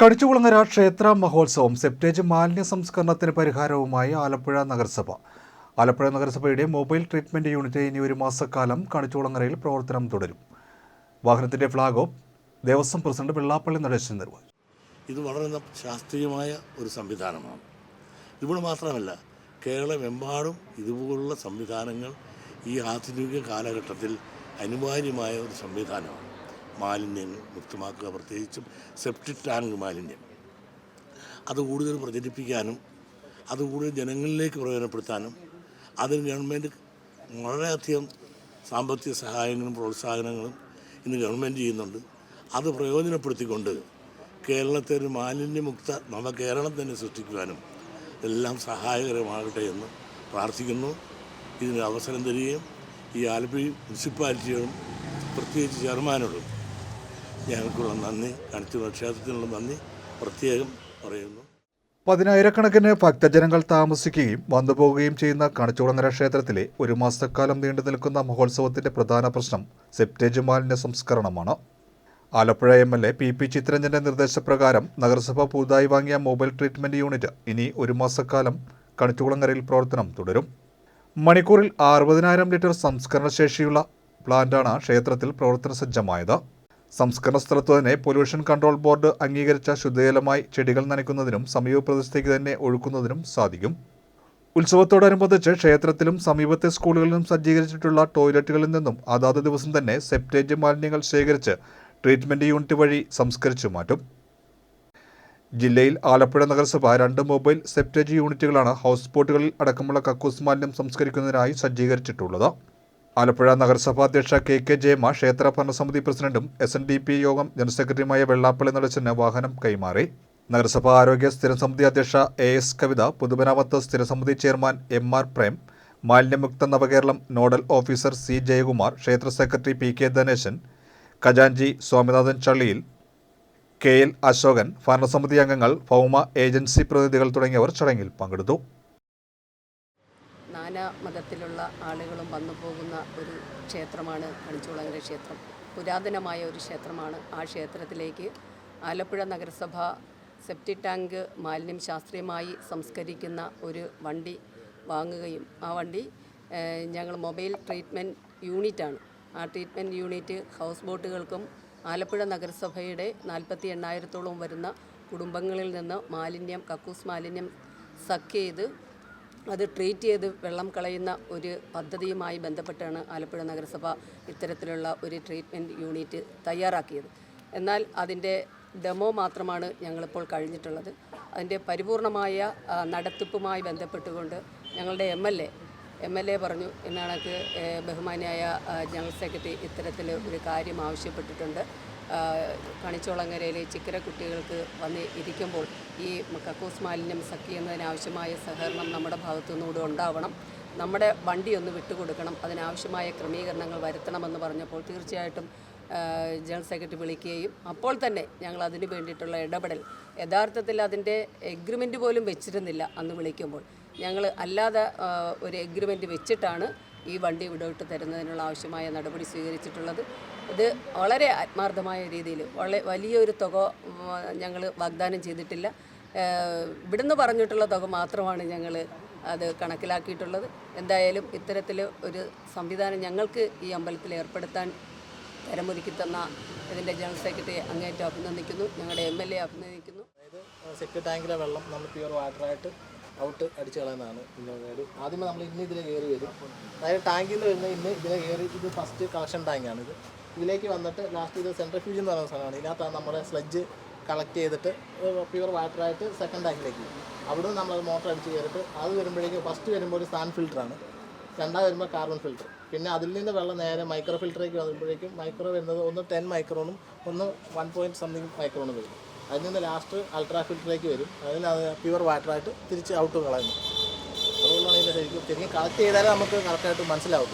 കടിച്ചുകുളങ്ങര ക്ഷേത്ര മഹോത്സവം സെപ്റ്റേജ് മാലിന്യ സംസ്കരണത്തിന് പരിഹാരവുമായി ആലപ്പുഴ നഗരസഭ. ആലപ്പുഴ നഗരസഭയുടെ മൊബൈൽ ട്രീറ്റ്മെന്റ് യൂണിറ്റ് ഇനി ഒരു മാസക്കാലം കണിച്ചുകുളങ്ങരയിൽ പ്രവർത്തനം തുടരും. വാഹനത്തിന്റെ flag off. Devaswom president Vellappally Natesan നിർവഹിച്ചു. ഇത് വളരെ ശാസ്ത്രീയമായ ഒരു സംവിധാനമാണ്. ഇവിടെ മാത്രമല്ല കേരളമെമ്പാടും ഇതുപോലുള്ള സംവിധാനങ്ങൾ ഈ ആധുനിക കാലഘട്ടത്തിൽ അനിവാര്യമായ ഒരു സംവിധാനമാണ്. മാലിന്യങ്ങൾ മുക്തമാക്കുക പ്രത്യേകിച്ചും സെപ്റ്റിക് ടാങ്ക് മാലിന്യം. അത് കൂടുതൽ പ്രചരിപ്പിക്കാനും അത് കൂടുതൽ ജനങ്ങളിലേക്ക് പ്രയോജനപ്പെടുത്താനും അതിന് ഗവൺമെന്റ് വളരെയധികം സാമ്പത്തിക സഹായങ്ങളും പ്രോത്സാഹനങ്ങളും ഇന്ന് ഗവൺമെന്റ് ചെയ്യുന്നുണ്ട്. അത് പ്രയോജനപ്പെടുത്തിക്കൊണ്ട് കേരളത്തെ ഒരു മാലിന്യമുക്ത നവകേരളം തന്നെ സൃഷ്ടിക്കുവാനും എല്ലാം സഹായകരമാകട്ടെ എന്ന് പ്രാർത്ഥിക്കുന്നു. ഇതിന് അവസരം തരികയും ഈ ആലപ്പുഴ മുനിസിപ്പാലിറ്റിയോടും പ്രത്യേകിച്ച് ചെയർമാനോടും ഞങ്ങൾക്കുള്ള നന്ദി. കണിച്ചുള്ള ക്ഷേത്രത്തിനുള്ള നന്ദി. പ്രത്യേകം പറയുന്നു. പതിനായിരക്കണക്കിന് ഭക്തജനങ്ങൾ താമസിക്കുകയും വന്നുപോകുകയും ചെയ്യുന്ന കണിച്ചുളങ്ങര ക്ഷേത്രത്തിലെ ഒരു മാസക്കാലം നീണ്ടു നിൽക്കുന്ന മഹോത്സവത്തിന്റെ പ്രധാന പ്രശ്നം സെപ്റ്റേജ് മാലിന്യ സംസ്കരണമാണ്. Alappuzha M L A P P ചിത്രഞ്ജന്റെ നിർദ്ദേശപ്രകാരം നഗരസഭ പുതുതായി വാങ്ങിയ മൊബൈൽ ട്രീറ്റ്മെന്റ് യൂണിറ്റ് ഇനി ഒരു മാസക്കാലം കണിച്ചുകുളങ്ങരയിൽ പ്രവർത്തനം തുടരും. മണിക്കൂറിൽ അറുപതിനായിരം ലിറ്റർ സംസ്കരണശേഷിയുള്ള പ്ലാന്റാണ് ക്ഷേത്രത്തിൽ പ്രവർത്തന സജ്ജമായത് സംസ്കരണ സ്ഥലത്തു തന്നെ പൊല്യൂഷൻ കൺട്രോൾ ബോർഡ് അംഗീകരിച്ച ശുദ്ധജലമായി ചെടികൾ നനയ്ക്കുന്നതിനും സമീപ പ്രദേശത്തേക്ക് തന്നെ ഒഴുക്കുന്നതിനും സാധിക്കും. ഉത്സവത്തോടനുബന്ധിച്ച് ക്ഷേത്രത്തിലും സമീപത്തെ സ്കൂളുകളിലും സജ്ജീകരിച്ചിട്ടുള്ള ടോയ്ലറ്റുകളിൽ നിന്നും അതാത് ദിവസം തന്നെ സെപ്റ്റേജ് മാലിന്യങ്ങൾ ശേഖരിച്ച് ട്രീറ്റ്മെന്റ് യൂണിറ്റ് വഴി സംസ്കരിച്ചു മാറ്റും. ജില്ലയിൽ ആലപ്പുഴ നഗരസഭ രണ്ട് മൊബൈൽ സെപ്റ്റേജ് യൂണിറ്റുകളാണ് ഹൗസ് ബോട്ടുകളിൽ അടക്കമുള്ള കക്കൂസ് മാലിന്യം സംസ്കരിക്കുന്നതിനായി സജ്ജീകരിച്ചിട്ടുള്ളത്. ആലപ്പുഴ നഗരസഭാ അധ്യക്ഷ കെ കെ ജയമ ക്ഷേത്ര ഭരണസമിതി പ്രസിഡന്റും S N D P Yogam general സെക്രട്ടറിയുമായ വെള്ളാപ്പള്ളി നടച്ചന് വാഹനം കൈമാറി. നഗരസഭാ ആരോഗ്യ സ്ഥിരസമിതി അധ്യക്ഷ എ എസ് കവിത പൊതുമരാമത്ത് സ്ഥിരസമിതി chairman M R Prem Malinyamuktha Navakeralam nodal officer C Jayakumar ക്ഷേത്ര സെക്രട്ടറി പി കെ ധനേശൻ ഖജാൻജി സ്വാമിനാഥൻ ചള്ളിയിൽ കെ എൽ അശോകൻ ഭരണസമിതി അംഗങ്ങൾ ഭൗമ ഏജൻസി പ്രതിനിധികൾ തുടങ്ങിയവർ ചടങ്ങിൽ പങ്കെടുത്തു. നാനാ മതത്തിലുള്ള ആളുകളും വന്നു പോകുന്ന ഒരു ക്ഷേത്രമാണ് കണിച്ചുകുളങ്ങര ക്ഷേത്രം. പുരാതനമായ ഒരു ക്ഷേത്രമാണ് ആ ക്ഷേത്രത്തിലേക്ക് ആലപ്പുഴ നഗരസഭ സെപ്റ്റി ടാങ്ക് മാലിന്യം ശാസ്ത്രീയമായി സംസ്കരിക്കുന്ന ഒരു വണ്ടി വാങ്ങുകയും ആ വണ്ടി ഞങ്ങൾ മൊബൈൽ ട്രീറ്റ്മെന്റ് യൂണിറ്റാണ്. ആ ട്രീറ്റ്മെന്റ് യൂണിറ്റ് ഹൗസ് ബോട്ടുകൾക്കും ആലപ്പുഴ നഗരസഭയുടെ നാൽപ്പത്തി എണ്ണായിരത്തോളം വരുന്ന കുടുംബങ്ങളിൽ നിന്ന് മാലിന്യം കക്കൂസ് മാലിന്യം സക്ക് ചെയ്ത് അത് ട്രീറ്റ് ചെയ്ത് വെള്ളം കളയുന്ന ഒരു പദ്ധതിയുമായി ബന്ധപ്പെട്ടാണ് ആലപ്പുഴ നഗരസഭ ഇത്തരത്തിലുള്ള ഒരു ട്രീറ്റ്മെന്റ് യൂണിറ്റ് തയ്യാറാക്കിയത്. എന്നാൽ അതിന്റെ ഡെമോ മാത്രമാണ് ഞങ്ങളിപ്പോൾ കഴിഞ്ഞിട്ടുള്ളത്. അതിന്റെ പരിപൂർണമായ നടത്തിപ്പുമായി ബന്ധപ്പെട്ടുകൊണ്ട് ഞങ്ങളുടെ M L A M L A പറഞ്ഞു എന്നാണക്ക് ബഹുമാനിയായ ജനറൽ സെക്രട്ടറി ഇത്തരത്തിൽ ഒരു കാര്യം ആവശ്യപ്പെട്ടിട്ടുണ്ട്. കണിച്ചോളങ്ങരയിലെ ചിക്കര കുട്ടികൾക്ക് വന്ന് ഇരിക്കുമ്പോൾ ഈ കക്കൂസ് മാലിന്യം സക്ക് ചെയ്യുന്നതിനാവശ്യമായ സഹകരണം നമ്മുടെ ഭാഗത്തു നിന്നുകൂടെ ഉണ്ടാവണം. നമ്മുടെ വണ്ടി ഒന്ന് വിട്ടുകൊടുക്കണം. അതിനാവശ്യമായ ക്രമീകരണങ്ങൾ വരുത്തണമെന്ന് പറഞ്ഞപ്പോൾ തീർച്ചയായിട്ടും ജനറൽ സെക്രട്ടറി വിളിക്കുകയും അപ്പോൾ തന്നെ ഞങ്ങൾ അതിന് വേണ്ടിയിട്ടുള്ള ഇടപെടൽ യഥാർത്ഥത്തിൽ അതിന്റെ എഗ്രിമെന്റ് പോലും വെച്ചിരുന്നില്ല അന്ന് വിളിക്കുമ്പോൾ. ഞങ്ങൾ അല്ലാതെ ഒരു എഗ്രിമെന്റ് വെച്ചിട്ടാണ് ഈ വണ്ടി വിടവിട്ട് തരുന്നതിനുള്ള ആവശ്യമായ നടപടി സ്വീകരിച്ചിട്ടുള്ളത്. ഇത് വളരെ ആത്മാർത്ഥമായ രീതിയിൽ വളരെ വലിയൊരു തുക ഞങ്ങൾ വാഗ്ദാനം ചെയ്തിട്ടില്ല. ഇവിടുന്ന് പറഞ്ഞിട്ടുള്ള തുക മാത്രമാണ് ഞങ്ങൾ അത് കണക്കിലാക്കിയിട്ടുള്ളത്. എന്തായാലും ഇത്തരത്തിൽ ഒരു സംവിധാനം ഞങ്ങൾക്ക് ഈ അമ്പലത്തിൽ ഏർപ്പെടുത്താൻ തരമൊരുക്കി തന്ന ഇതിന്റെ ജനറൽ സെക്രട്ടറി അങ്ങേറ്റം അഭിനന്ദിക്കുന്നു. ഞങ്ങളുടെ എം എൽ എ അഭിനന്ദിക്കുന്നു. അതായത് സെക്യൂർ ടാങ്കിലെ വെള്ളം നമ്മൾ പ്യുവർ വാട്ടറായിട്ട് ഔട്ട് അടിച്ച് കളയുന്നതാണ് ഇന്ന് ആദ്യമേ നമ്മൾ ഇന്ന് ഇതിൽ കയറി വരും. അതായത് ടാങ്കിൽ നിന്ന് വരുന്ന ഇന്ന് ഇതിലെ കയറി ഇത് ഫസ്റ്റ് കളക്ഷൻ ടാങ്കാണ് ഇത്. ഇതിലേക്ക് വന്നിട്ട് ലാസ്റ്റ് ഇത് സെൻട്രൽ ഫ്യൂജ് എന്ന് പറയുന്ന സ്ഥലമാണ് ഇതിനകത്താണ് നമ്മുടെ സ്ലഡ്ജ് കളക്ട് ചെയ്തിട്ട് പ്യുവർ വാട്ടറായിട്ട് സെക്കൻഡ് ടാങ്കിലേക്ക് അവിടുന്ന് അവിടെ നമ്മൾ മോട്ടർ അടിച്ച് കയറിയിട്ട് അത് വരുമ്പോഴേക്കും ഫസ്റ്റ് വരുമ്പോൾ ഒരു സാൻ ഫിൽറ്ററാണ് രണ്ടാമത് വരുമ്പോൾ കാർബൺ ഫിൽറ്റർ പിന്നെ അതിൽ നിന്ന് വെള്ളം നേരെ മൈക്രോ ഫിൽറ്ററേക്ക് വരുമ്പോഴേക്കും മൈക്രോ വരുന്നത് ഒന്ന് ടെൻ മൈക്രോണും ഒന്ന് വൺ പോയിന്റ് സംതിങ് മൈക്രോണും വരും. അതിൽ നിന്ന് ലാസ്റ്റ് അൾട്രാ ഫിൽറ്ററിലേക്ക് വരും. അതിൽ അത് പ്യുവർ വാട്ടറായിട്ട് തിരിച്ച് ഔട്ട് കളയുന്നു അതുകൊണ്ടാണ് ഇതിന്റെ ശരിക്കും ശരിക്കും കളക്ട് ചെയ്താലേ നമുക്ക് കറക്റ്റായിട്ട് മനസ്സിലാവും.